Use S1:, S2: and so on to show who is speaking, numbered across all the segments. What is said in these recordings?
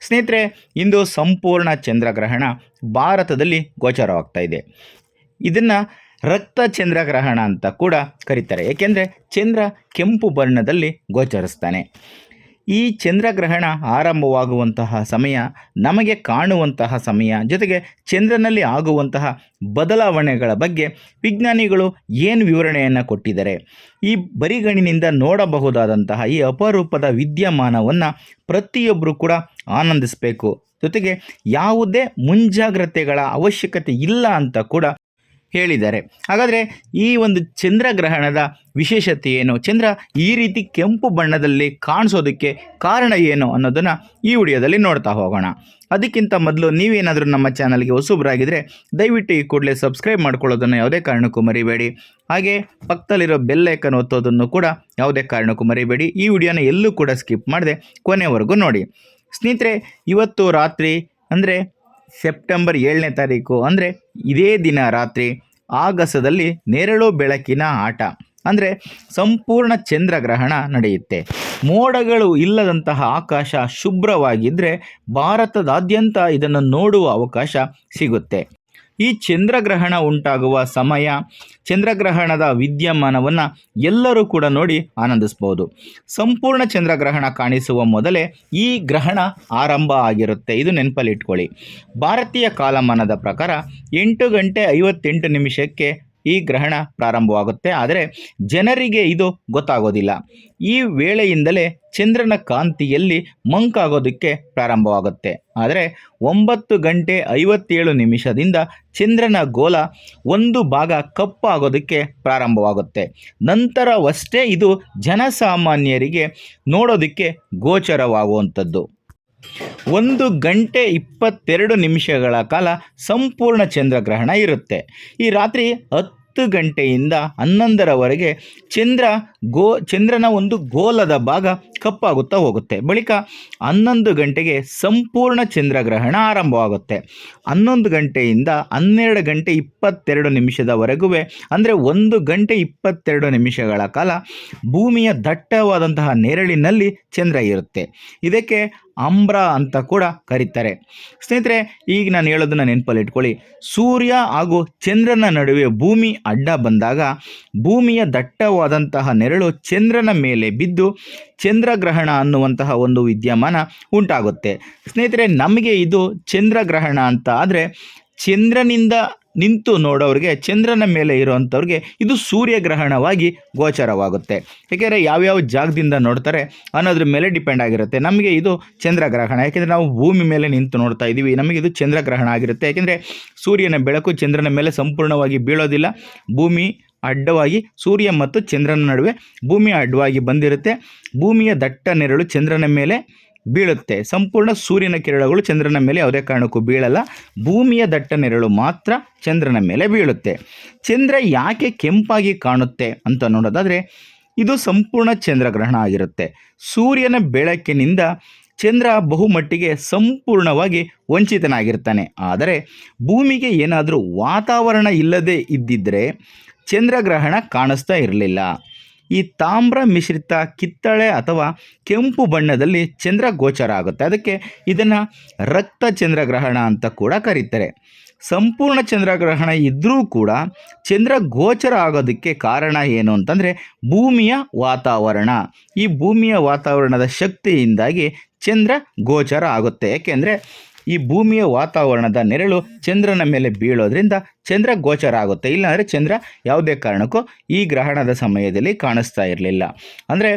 S1: ಸ್ನೇಹಿತರೆ, ಇಂದು ಸಂಪೂರ್ಣ ಚಂದ್ರಗ್ರಹಣ ಭಾರತದಲ್ಲಿ ಗೋಚರವಾಗ್ತಾ ಇದೆ. ಇದನ್ನು ರಕ್ತ ಚಂದ್ರಗ್ರಹಣ ಅಂತ ಕೂಡ ಕರೀತಾರೆ. ಏಕೆಂದರೆ ಚಂದ್ರ ಕೆಂಪು ಬಣ್ಣದಲ್ಲಿ ಗೋಚರಿಸ್ತಾನೆ. ಈ ಚಂದ್ರಗ್ರಹಣ ಆರಂಭವಾಗುವಂತಹ ಸಮಯ ನಮಗೆ ಕಾಣುವಂತಹ ಸಮಯ, ಜೊತೆಗೆ ಚಂದ್ರನಲ್ಲಿ ಆಗುವಂತಹ ಬದಲಾವಣೆಗಳ ಬಗ್ಗೆ ವಿಜ್ಞಾನಿಗಳು ಏನು ವಿವರಣೆಯನ್ನು ಕೊಟ್ಟಿದ್ದಾರೆ? ಈ ಬರಿಗಣಿನಿಂದ ನೋಡಬಹುದಾದಂತಹ ಈ ಅಪರೂಪದ ವಿದ್ಯಮಾನವನ್ನು ಪ್ರತಿಯೊಬ್ಬರು ಕೂಡ ಆನಂದಿಸಬೇಕು. ಜೊತೆಗೆ ಯಾವುದೇ ಮುಂಜಾಗ್ರತೆಗಳ ಅವಶ್ಯಕತೆ ಇಲ್ಲ ಅಂತ ಕೂಡ ಹೇಳಿದ್ದಾರೆ. ಹಾಗಾದರೆ ಈ ಒಂದು ಚಂದ್ರಗ್ರಹಣದ ವಿಶೇಷತೆ ಏನು? ಚಂದ್ರ ಈ ರೀತಿ ಕೆಂಪು ಬಣ್ಣದಲ್ಲಿ ಕಾಣಿಸೋದಕ್ಕೆ ಕಾರಣ ಏನು ಅನ್ನೋದನ್ನು ಈ ವಿಡಿಯೋದಲ್ಲಿ ನೋಡ್ತಾ ಹೋಗೋಣ. ಅದಕ್ಕಿಂತ ಮೊದಲು ನೀವೇನಾದರೂ ನಮ್ಮ ಚಾನಲ್ಗೆ ಹೊಸಬ್ರಾಗಿದ್ದರೆ ದಯವಿಟ್ಟು ಈ ಕೂಡಲೇ ಸಬ್ಸ್ಕ್ರೈಬ್ ಮಾಡ್ಕೊಳ್ಳೋದನ್ನು ಯಾವುದೇ ಕಾರಣಕ್ಕೂ ಮರಿಬೇಡಿ. ಹಾಗೆ ಪಕ್ಕದಲ್ಲಿರೋ ಬೆಲ್ಲೈಕನ್ ಒತ್ತೋದನ್ನು ಕೂಡ ಯಾವುದೇ ಕಾರಣಕ್ಕೂ ಮರಿಬೇಡಿ. ಈ ವಿಡಿಯೋನ ಎಲ್ಲೂ ಕೂಡ ಸ್ಕಿಪ್ ಮಾಡದೆ ಕೊನೆವರೆಗೂ ನೋಡಿ. ಸ್ನೇಹಿತರೆ, ಇವತ್ತು ರಾತ್ರಿ ಅಂದರೆ ಸೆಪ್ಟೆಂಬರ್ ಏಳನೇ ತಾರೀಕು ಅಂದರೆ ಇದೇ ದಿನ ರಾತ್ರಿ ಆಗಸದಲ್ಲಿ ನೆರಳು ಬೆಳಕಿನ ಆಟ. ಅಂದರೆ ಸಂಪೂರ್ಣ ಚಂದ್ರಗ್ರಹಣ ನಡೆಯುತ್ತೆ. ಮೋಡಗಳು ಇಲ್ಲದಂತಹ ಆಕಾಶ ಶುಭ್ರವಾಗಿದ್ದರೆ ಭಾರತದಾದ್ಯಂತ ಇದನ್ನು ನೋಡುವ ಅವಕಾಶ ಸಿಗುತ್ತೆ. ಈ ಚಂದ್ರಗ್ರಹಣ ಉಂಟಾಗುವ ಸಮಯ, ಚಂದ್ರಗ್ರಹಣದ ವಿದ್ಯಮಾನವನ್ನು ಎಲ್ಲರೂ ಕೂಡ ನೋಡಿ ಆನಂದಿಸ್ಬೋದು. ಸಂಪೂರ್ಣ ಚಂದ್ರಗ್ರಹಣ ಕಾಣಿಸುವ ಮೊದಲೇ ಈ ಗ್ರಹಣ ಆರಂಭ ಆಗಿರುತ್ತೆ. ಇದು ನೆನಪಲ್ಲಿ ಇಟ್ಕೊಳ್ಳಿ. ಭಾರತೀಯ ಕಾಲಮಾನದ ಪ್ರಕಾರ ಎಂಟು ಗಂಟೆ ಐವತ್ತೆಂಟು ನಿಮಿಷಕ್ಕೆ ಈ ಗ್ರಹಣ ಪ್ರಾರಂಭವಾಗುತ್ತೆ. ಆದರೆ ಜನರಿಗೆ ಇದು ಗೊತ್ತಾಗೋದಿಲ್ಲ. ಈ ವೇಳೆಯಿಂದಲೇ ಚಂದ್ರನ ಕಾಂತಿಯಲ್ಲಿ ಮಂಕಾಗೋದಕ್ಕೆ ಪ್ರಾರಂಭವಾಗುತ್ತೆ. ಆದರೆ ಒಂಬತ್ತು ಗಂಟೆ ಐವತ್ತೇಳು ನಿಮಿಷದಿಂದ ಚಂದ್ರನ ಗೋಲ ಒಂದು ಭಾಗ ಕಪ್ಪಾಗೋದಕ್ಕೆ ಪ್ರಾರಂಭವಾಗುತ್ತೆ. ನಂತರವಷ್ಟೇ ಇದು ಜನಸಾಮಾನ್ಯರಿಗೆ ನೋಡೋದಕ್ಕೆ ಗೋಚರವಾಗುವಂಥದ್ದು. ಒಂದು ಗಂಟೆ ಇಪ್ಪತ್ತೆರಡು ನಿಮಿಷಗಳ ಕಾಲ ಸಂಪೂರ್ಣ ಚಂದ್ರಗ್ರಹಣ ಇರುತ್ತೆ. ಈ ರಾತ್ರಿ ಹತ್ತು ಗಂಟೆಯಿಂದ ಹನ್ನೊಂದರವರೆಗೆ ಚಂದ್ರ ಗೋ, ಚಂದ್ರನ ಒಂದು ಗೋಲದ ಭಾಗ ಕಪ್ಪಾಗುತ್ತಾ ಹೋಗುತ್ತೆ. ಬಳಿಕ ಹನ್ನೊಂದು ಗಂಟೆಗೆ ಸಂಪೂರ್ಣ ಚಂದ್ರಗ್ರಹಣ ಆರಂಭವಾಗುತ್ತೆ. ಹನ್ನೊಂದು ಗಂಟೆಯಿಂದ ಹನ್ನೆರಡು ಗಂಟೆ ಇಪ್ಪತ್ತೆರಡು ನಿಮಿಷದವರೆಗೂ ಅಂದರೆ ಒಂದು ಗಂಟೆ ಇಪ್ಪತ್ತೆರಡು ನಿಮಿಷಗಳ ಕಾಲ ಭೂಮಿಯ ದಟ್ಟವಾದಂತಹ ನೆರಳಿನಲ್ಲಿ ಚಂದ್ರ ಇರುತ್ತೆ. ಇದಕ್ಕೆ ಅಂಬ್ರ ಅಂತ ಕೂಡ ಕರೀತಾರೆ. ಸ್ನೇಹಿತರೆ, ಈಗ ನಾನು ಹೇಳೋದನ್ನ ನೆನಪಲ್ಲಿ ಇಟ್ಕೊಳ್ಳಿ. ಸೂರ್ಯ ಹಾಗೂ ಚಂದ್ರನ ನಡುವೆ ಭೂಮಿ ಅಡ್ಡ ಬಂದಾಗ ಭೂಮಿಯ ದಟ್ಟವಾದಂತಹ ನೆರಳು ಚಂದ್ರನ ಮೇಲೆ ಬಿದ್ದು ಚಂದ್ರಗ್ರಹಣ ಅನ್ನುವಂತಹ ಒಂದು ವಿದ್ಯಮಾನ ಉಂಟಾಗುತ್ತೆ. ಸ್ನೇಹಿತರೆ, ನಮಗೆ ಇದು ಚಂದ್ರಗ್ರಹಣ ಅಂತ ಆದರೆ ಚಂದ್ರನಿಂದ ನಿಂತು ನೋಡೋರಿಗೆ, ಚಂದ್ರನ ಮೇಲೆ ಇರುವಂಥವ್ರಿಗೆ ಇದು ಸೂರ್ಯಗ್ರಹಣವಾಗಿ ಗೋಚರವಾಗುತ್ತೆ. ಏಕೆಂದರೆ ಯಾವ್ಯಾವ ಜಾಗದಿಂದ ನೋಡ್ತಾರೆ ಅನ್ನೋದ್ರ ಮೇಲೆ ಡಿಪೆಂಡ್ ಆಗಿರುತ್ತೆ. ನಮಗೆ ಇದು ಚಂದ್ರಗ್ರಹಣ ಯಾಕೆಂದರೆ ನಾವು ಭೂಮಿ ಮೇಲೆ ನಿಂತು ನೋಡ್ತಾ ಇದ್ದೀವಿ. ನಮಗೆ ಇದು ಚಂದ್ರಗ್ರಹಣ ಆಗಿರುತ್ತೆ. ಯಾಕೆಂದರೆ ಸೂರ್ಯನ ಬೆಳಕು ಚಂದ್ರನ ಮೇಲೆ ಸಂಪೂರ್ಣವಾಗಿ ಬೀಳೋದಿಲ್ಲ. ಭೂಮಿ ಅಡ್ಡವಾಗಿ, ಸೂರ್ಯ ಮತ್ತು ಚಂದ್ರನ ನಡುವೆ ಭೂಮಿ ಅಡ್ಡವಾಗಿ ಬಂದಿರುತ್ತೆ. ಭೂಮಿಯ ದಟ್ಟ ನೆರಳು ಚಂದ್ರನ ಮೇಲೆ ಬೀಳುತ್ತೆ. ಸಂಪೂರ್ಣ ಸೂರ್ಯನ ಕಿರಣಗಳು ಚಂದ್ರನ ಮೇಲೆ ಯಾವುದೇ ಕಾರಣಕ್ಕೂ ಬೀಳಲ್ಲ. ಭೂಮಿಯ ದಟ್ಟ ನೆರಳು ಮಾತ್ರ ಚಂದ್ರನ ಮೇಲೆ ಬೀಳುತ್ತೆ. ಚಂದ್ರ ಯಾಕೆ ಕೆಂಪಾಗಿ ಕಾಣುತ್ತೆ ಅಂತ ನೋಡೋದಾದರೆ, ಇದು ಸಂಪೂರ್ಣ ಚಂದ್ರಗ್ರಹಣ ಆಗಿರುತ್ತೆ. ಸೂರ್ಯನ ಬೆಳಕಿನಿಂದ ಚಂದ್ರ ಬಹುಮಟ್ಟಿಗೆ ಸಂಪೂರ್ಣವಾಗಿ ವಂಚಿತನಾಗಿರ್ತಾನೆ. ಆದರೆ ಭೂಮಿಗೆ ಏನಾದರೂ ವಾತಾವರಣ ಇಲ್ಲದೆ ಇದ್ದಿದ್ದರೆ ಚಂದ್ರಗ್ರಹಣ ಕಾಣಿಸ್ತಾ ಇರಲಿಲ್ಲ. ಈ ತಾಮ್ರ ಮಿಶ್ರಿತ ಕಿತ್ತಳೆ ಅಥವಾ ಕೆಂಪು ಬಣ್ಣದಲ್ಲಿ ಚಂದ್ರ ಗೋಚರ ಆಗುತ್ತೆ. ಅದಕ್ಕೆ ಇದನ್ನು ರಕ್ತ ಚಂದ್ರಗ್ರಹಣ ಅಂತ ಕೂಡ ಕರೀತಾರೆ. ಸಂಪೂರ್ಣ ಚಂದ್ರಗ್ರಹಣ ಇದ್ದರೂ ಕೂಡ ಚಂದ್ರ ಗೋಚರ ಆಗೋದಕ್ಕೆ ಕಾರಣ ಏನು ಅಂತಂದರೆ ಭೂಮಿಯ ವಾತಾವರಣ. ಈ ಭೂಮಿಯ ವಾತಾವರಣದ ಶಕ್ತಿಯಿಂದಾಗಿ ಚಂದ್ರ ಗೋಚರ ಆಗುತ್ತೆ. ಯಾಕೆಂದರೆ ಈ ಭೂಮಿಯ ವಾತಾವರಣದ ನೆರಳು ಚಂದ್ರನ ಮೇಲೆ ಬೀಳೋದ್ರಿಂದ ಚಂದ್ರ ಗೋಚರ ಆಗುತ್ತೆ. ಇಲ್ಲಾಂದರೆ ಚಂದ್ರ ಯಾವುದೇ ಕಾರಣಕ್ಕೂ ಈ ಗ್ರಹಣದ ಸಮಯದಲ್ಲಿ ಕಾಣಿಸ್ತಾ ಇರಲಿಲ್ಲ. ಅಂದರೆ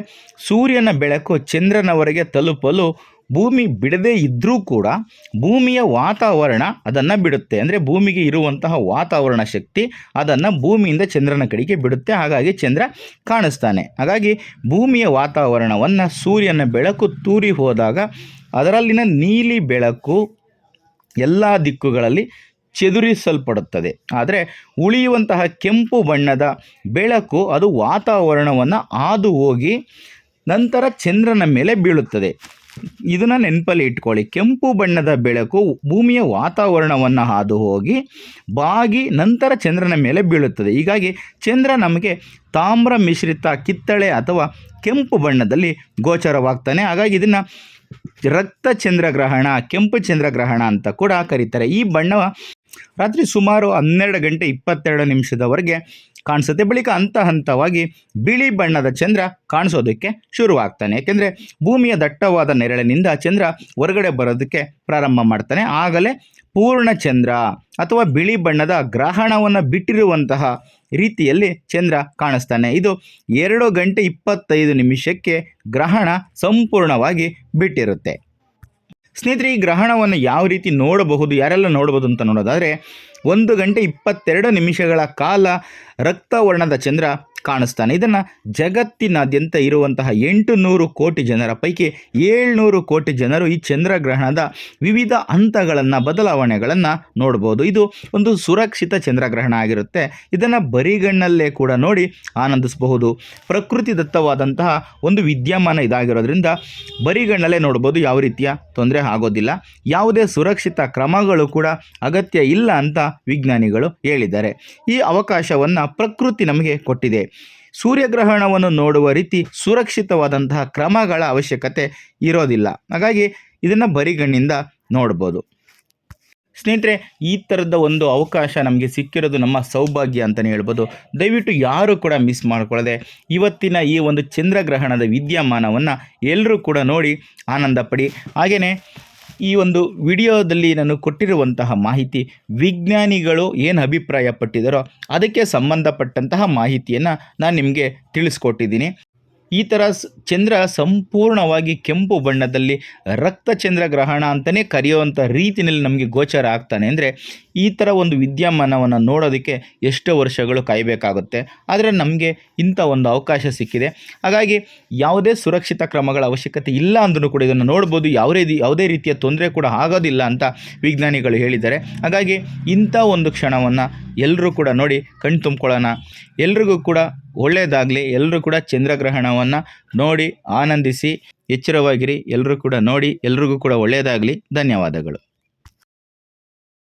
S1: ಸೂರ್ಯನ ಬೆಳಕು ಚಂದ್ರನವರೆಗೆ ತಲುಪಲು ಭೂಮಿ ಬಿಡದೇ ಇದ್ದರೂ ಕೂಡ ಭೂಮಿಯ ವಾತಾವರಣ ಅದನ್ನು ಬಿಡುತ್ತೆ. ಅಂದರೆ ಭೂಮಿಗೆ ಇರುವಂತಹ ವಾತಾವರಣ ಶಕ್ತಿ ಅದನ್ನು ಭೂಮಿಯಿಂದ ಚಂದ್ರನ ಕಡೆಗೆ ಬಿಡುತ್ತೆ. ಹಾಗಾಗಿ ಚಂದ್ರ ಕಾಣಿಸ್ತಾನೆ. ಹಾಗಾಗಿ ಭೂಮಿಯ ವಾತಾವರಣವನ್ನು ಸೂರ್ಯನ ಬೆಳಕು ತೂರಿ ಹೋದಾಗ ಅದರಲ್ಲಿನ ನೀಲಿ ಬೆಳಕು ಎಲ್ಲ ದಿಕ್ಕುಗಳಲ್ಲಿ ಚದುರಿಸಲ್ಪಡುತ್ತದೆ. ಆದರೆ ಉಳಿಯುವಂತಹ ಕೆಂಪು ಬಣ್ಣದ ಬೆಳಕು ಅದು ವಾತಾವರಣವನ್ನು ಹಾದು ಹೋಗಿ ನಂತರ ಚಂದ್ರನ ಮೇಲೆ ಬೀಳುತ್ತದೆ. ಇದನ್ನು ನೆನಪಲ್ಲಿ ಇಟ್ಕೊಳ್ಳಿ. ಕೆಂಪು ಬಣ್ಣದ ಬೆಳಕು ಭೂಮಿಯ ವಾತಾವರಣವನ್ನು ಹಾದು ಹೋಗಿ ಬಾಗಿ ನಂತರ ಚಂದ್ರನ ಮೇಲೆ ಬೀಳುತ್ತದೆ. ಹೀಗಾಗಿ ಚಂದ್ರ ನಮಗೆ ತಾಮ್ರ ಮಿಶ್ರಿತ ಕಿತ್ತಳೆ ಅಥವಾ ಕೆಂಪು ಬಣ್ಣದಲ್ಲಿ ಗೋಚರವಾಗ್ತಾನೆ. ಹಾಗಾಗಿ ಇದನ್ನು ರಕ್ತ ಚಂದ್ರಗ್ರಹಣ ಕೆಂಪು ಚಂದ್ರಗ್ರಹಣ ಅಂತ ಕೂಡ ಕರೀತಾರೆ. ಈ ಬಣ್ಣ ರಾತ್ರಿ ಸುಮಾರು ಹನ್ನೆರಡು ಗಂಟೆ ಇಪ್ಪತ್ತೆರಡು ನಿಮಿಷದವರೆಗೆ ಕಾಣಿಸುತ್ತೆ. ಬಳಿಕ ಹಂತ ಹಂತವಾಗಿ ಬಿಳಿ ಬಣ್ಣದ ಚಂದ್ರ ಕಾಣಿಸೋದಕ್ಕೆ ಶುರುವಾಗ್ತಾನೆ. ಯಾಕೆಂದರೆ ಭೂಮಿಯ ದಟ್ಟವಾದ ನೆರಳಿನಿಂದ ಚಂದ್ರ ಹೊರಗಡೆ ಬರೋದಕ್ಕೆ ಪ್ರಾರಂಭ ಮಾಡ್ತಾನೆ. ಆಗಲೇ ಪೂರ್ಣ ಚಂದ್ರ ಅಥವಾ ಬಿಳಿ ಬಣ್ಣದ ಗ್ರಹಣವನ್ನು ಬಿಟ್ಟಿರುವಂತಹ ರೀತಿಯಲ್ಲಿ ಚಂದ್ರ ಕಾಣಿಸ್ತಾನೆ. ಇದು ಎರಡು ಗಂಟೆ ಇಪ್ಪತ್ತೈದು ನಿಮಿಷಕ್ಕೆ ಗ್ರಹಣ ಸಂಪೂರ್ಣವಾಗಿ ಬಿಟ್ಟಿರುತ್ತೆ. ಸ್ನೇಹಿತರೆ, ಈ ಗ್ರಹಣವನ್ನು ಯಾವ ರೀತಿ ನೋಡಬಹುದು, ಯಾರೆಲ್ಲ ನೋಡಬಹುದು ಅಂತ ನೋಡೋದಾದರೆ, ಒಂದು ಗಂಟೆ ಇಪ್ಪತ್ತೆರಡು ನಿಮಿಷಗಳ ಕಾಲ ರಕ್ತವರ್ಣದ ಚಂದ್ರ ಕಾಣಿಸ್ತಾನೆ. ಇದನ್ನು ಜಗತ್ತಿನಾದ್ಯಂತ ಇರುವಂತಹ ಎಂಟು ನೂರು ಕೋಟಿ ಜನರ ಪೈಕಿ ಏಳ್ನೂರು ಕೋಟಿ ಜನರು ಈ ಚಂದ್ರಗ್ರಹಣದ ವಿವಿಧ ಹಂತಗಳನ್ನು, ಬದಲಾವಣೆಗಳನ್ನು ನೋಡ್ಬೋದು. ಇದು ಒಂದು ಸುರಕ್ಷಿತ ಚಂದ್ರಗ್ರಹಣ ಆಗಿರುತ್ತೆ. ಇದನ್ನು ಬರಿಗಣ್ಣಲ್ಲೇ ಕೂಡ ನೋಡಿ ಆನಂದಿಸಬಹುದು. ಪ್ರಕೃತಿ ದತ್ತವಾದಂತಹ ಒಂದು ವಿದ್ಯಮಾನ ಇದಾಗಿರೋದ್ರಿಂದ ಬರಿಗಣ್ಣಲ್ಲೇ ನೋಡ್ಬೋದು ಯಾವ ರೀತಿಯ ತೊಂದರೆ ಆಗೋದಿಲ್ಲ. ಯಾವುದೇ ಸುರಕ್ಷಿತ ಕ್ರಮಗಳು ಕೂಡ ಅಗತ್ಯ ಇಲ್ಲ ಅಂತ ವಿಜ್ಞಾನಿಗಳು ಹೇಳಿದ್ದಾರೆ. ಈ ಅವಕಾಶವನ್ನು ಪ್ರಕೃತಿ ನಮಗೆ ಕೊಟ್ಟಿದೆ. ಸೂರ್ಯಗ್ರಹಣವನ್ನು ನೋಡುವ ರೀತಿ ಸುರಕ್ಷಿತವಾದಂತಹ ಕ್ರಮಗಳ ಅವಶ್ಯಕತೆ ಇರೋದಿಲ್ಲ. ಹಾಗಾಗಿ ಇದನ್ನು ಬರಿಗಣ್ಣಿಂದ ನೋಡ್ಬೋದು. ಸ್ನೇಹಿತರೆ, ಈ ಥರದ ಒಂದು ಅವಕಾಶ ನಮಗೆ ಸಿಕ್ಕಿರೋದು ನಮ್ಮ ಸೌಭಾಗ್ಯ ಅಂತಲೇ ಹೇಳ್ಬೋದು. ದಯವಿಟ್ಟು ಯಾರೂ ಕೂಡ ಮಿಸ್ ಮಾಡಿಕೊಳ್ಳದೆ ಇವತ್ತಿನ ಈ ಒಂದು ಚಂದ್ರಗ್ರಹಣದ ವಿದ್ಯಮಾನವನ್ನು ಎಲ್ಲರೂ ಕೂಡ ನೋಡಿ ಆನಂದ ಪಡಿ ಹಾಗೆಯೇ ಈ ಒಂದು ವಿಡಿಯೋದಲ್ಲಿ ನಾನು ಕೊಟ್ಟಿರುವಂತಹ ಮಾಹಿತಿ ವಿಜ್ಞಾನಿಗಳು ಏನು ಅಭಿಪ್ರಾಯ ಪಟ್ಟಿದ್ದಾರೋ ಅದಕ್ಕೆ ಸಂಬಂಧಪಟ್ಟಂತಹ ಮಾಹಿತಿಯನ್ನು ನಾನು ನಿಮಗೆ ತಿಳಿಸ್ಕೊಟ್ಟಿದ್ದೀನಿ. ಈ ಥರ ಚಂದ್ರ ಸಂಪೂರ್ಣವಾಗಿ ಕೆಂಪು ಬಣ್ಣದಲ್ಲಿ ರಕ್ತ ಚಂದ್ರ ಗ್ರಹಣ ಅಂತಲೇ ಕರೆಯುವಂಥ ರೀತಿಯಲ್ಲಿ ನಮಗೆ ಗೋಚರ ಆಗ್ತಾನೆ. ಅಂದರೆ ಈ ಥರ ಒಂದು ವಿದ್ಯಮಾನವನ್ನು ನೋಡೋದಕ್ಕೆ ಎಷ್ಟೋ ವರ್ಷಗಳು ಕಾಯಬೇಕಾಗುತ್ತೆ. ಆದರೆ ನಮಗೆ ಇಂಥ ಒಂದು ಅವಕಾಶ ಸಿಕ್ಕಿದೆ. ಹಾಗಾಗಿ ಯಾವುದೇ ಸುರಕ್ಷಿತ ಕ್ರಮಗಳ ಅವಶ್ಯಕತೆ ಇಲ್ಲ ಅಂದ್ರೂ ಕೂಡ ಇದನ್ನು ನೋಡ್ಬೋದು. ಯಾವುದೇ ಯಾವುದೇ ರೀತಿಯ ತೊಂದರೆ ಕೂಡ ಆಗೋದಿಲ್ಲ ಅಂತ ವಿಜ್ಞಾನಿಗಳು ಹೇಳಿದ್ದಾರೆ. ಹಾಗಾಗಿ ಇಂಥ ಒಂದು ಕ್ಷಣವನ್ನು ಎಲ್ಲರೂ ಕೂಡ ನೋಡಿ ಕಣ್ ತುಂಬಿಕೊಳ್ಳೋಣ ಎಲ್ರಿಗೂ ಕೂಡ ಒಳ್ಳೆಯದಾಗಲಿ ಎಲ್ಲರೂ ಕೂಡ ಚಂದ್ರಗ್ರಹಣವನ್ನು ನೋಡಿ ಆನಂದಿಸಿ ಎಚ್ಚರವಾಗಿರಿ ಎಲ್ಲರೂ ಕೂಡ ನೋಡಿ ಎಲ್ರಿಗೂ ಕೂಡ ಒಳ್ಳೆಯದಾಗಲಿ ಧನ್ಯವಾದಗಳು.